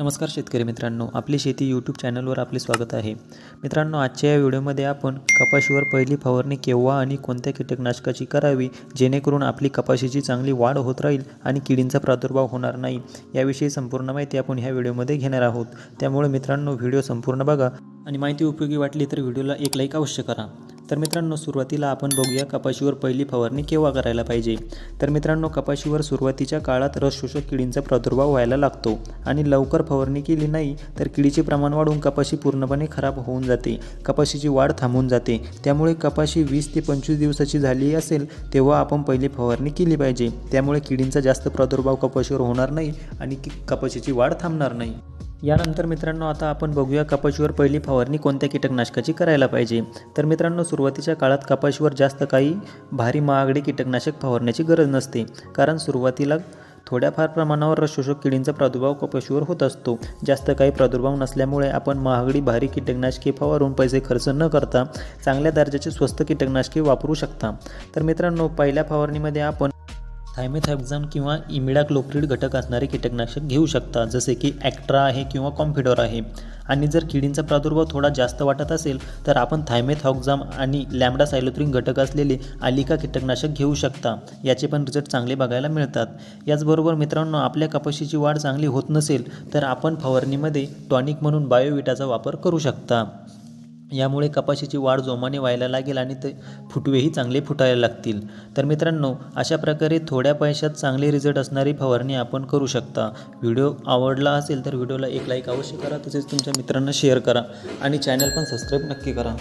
नमस्कार शेतकरी मित्रांनो आपली शेती यूट्यूब चॅनलवर आपले स्वागत आहे. मित्रांनो आजच्या या व्हिडिओमध्ये आपण कपाशीवर पहिली फवारणी केव्हा आणि कोणत्या कीटकनाशकाची करावी जेणेकरून आपली कपाशीची चांगली वाढ होत राहील आणि किडींचा प्रादुर्भाव होणार नाही याविषयी संपूर्ण माहिती आपण ह्या व्हिडिओमध्ये घेणार आहोत. त्यामुळे मित्रांनो व्हिडिओ संपूर्ण बघा आणि माहिती उपयोगी वाटली तर व्हिडिओला एक लाईक अवश्य करा. तर मित्रांनो सुरुवातीला आपण बघूया कपाशीवर पहिली फवारणी केव्हा करायला पाहिजे. तर मित्रांनो कपाशीवर सुरुवातीच्या काळात रसशोषक किडींचा प्रादुर्भाव व्हायला लागतो आणि लवकर फवारणी केली नाही तर किडीचे प्रमाण वाढून कपाशी पूर्णपणे खराब होऊन जाते. कपाशीची वाढ थांबून जाते. त्यामुळे कपाशी वीस ते पंचवीस दिवसाची झाली असेल तेव्हा आपण पहिली फवारणी केली पाहिजे. त्यामुळे किडींचा जास्त प्रादुर्भाव कपाशीवर होणार नाही आणि कपाशीची वाढ थांबणार नाही. यानंतर मित्रांनो आता आपण बघूया कपाशीवर पहिली फवारणी कोणत्या कीटकनाशकाची करायला पाहिजे. तर मित्रांनो सुरुवातीच्या काळात कपाशीवर जास्त काही भारी महागडे कीटकनाशक फवारण्याची गरज नसते. कारण सुरुवातीला थोड्याफार प्रमाणावर रसशोषक किडींचा प्रादुर्भाव कपाशीवर होत असतो. जास्त काही प्रादुर्भाव नसल्यामुळे आपण महागडी भारी कीटकनाशके फवारून पैसे खर्च न करता चांगल्या दर्जाचे स्वस्त कीटकनाशके वापरू शकता. तर मित्रांनो पहिल्या फवारणीमध्ये आपण थायमेथॅक्झाम किंवा इमिडाक्लोप्रिड घटक असणारे कीटकनाशक घेऊ शकता जसे की ॲक्ट्रा आहे किंवा कॉम्प्युटर आहे. आणि जर किडींचा प्रादुर्भाव थोडा जास्त वाटत असेल तर आपण थायमेथॉक्झाम आणि लॅमडा सायलोत्रिन घटक असलेले आलिका कीटकनाशक घेऊ शकता. याचे पण रिझल्ट चांगले बघायला मिळतात. याचबरोबर मित्रांनो आपल्या कपाशीची वाढ चांगली होत नसेल तर आपण फवारणीमध्ये टॉनिक म्हणून बायोविटाचा वापर करू शकता. यामुळे कपाशीची वाढ जोमाने व्हायला लागेल आणि ते फुटवेही चांगले फुटायला लागतील. तर मित्रांनो अशा प्रकारे थोड्या पैशात चांगले रिझल्ट असणारी फवारणी आपण करू शकता. व्हिडिओ आवडला असेल तर व्हिडिओला एक लाईक अवश्य करा तसेच तुमच्या मित्रांना शेअर करा आणि चॅनल पण सबस्क्राईब नक्की करा.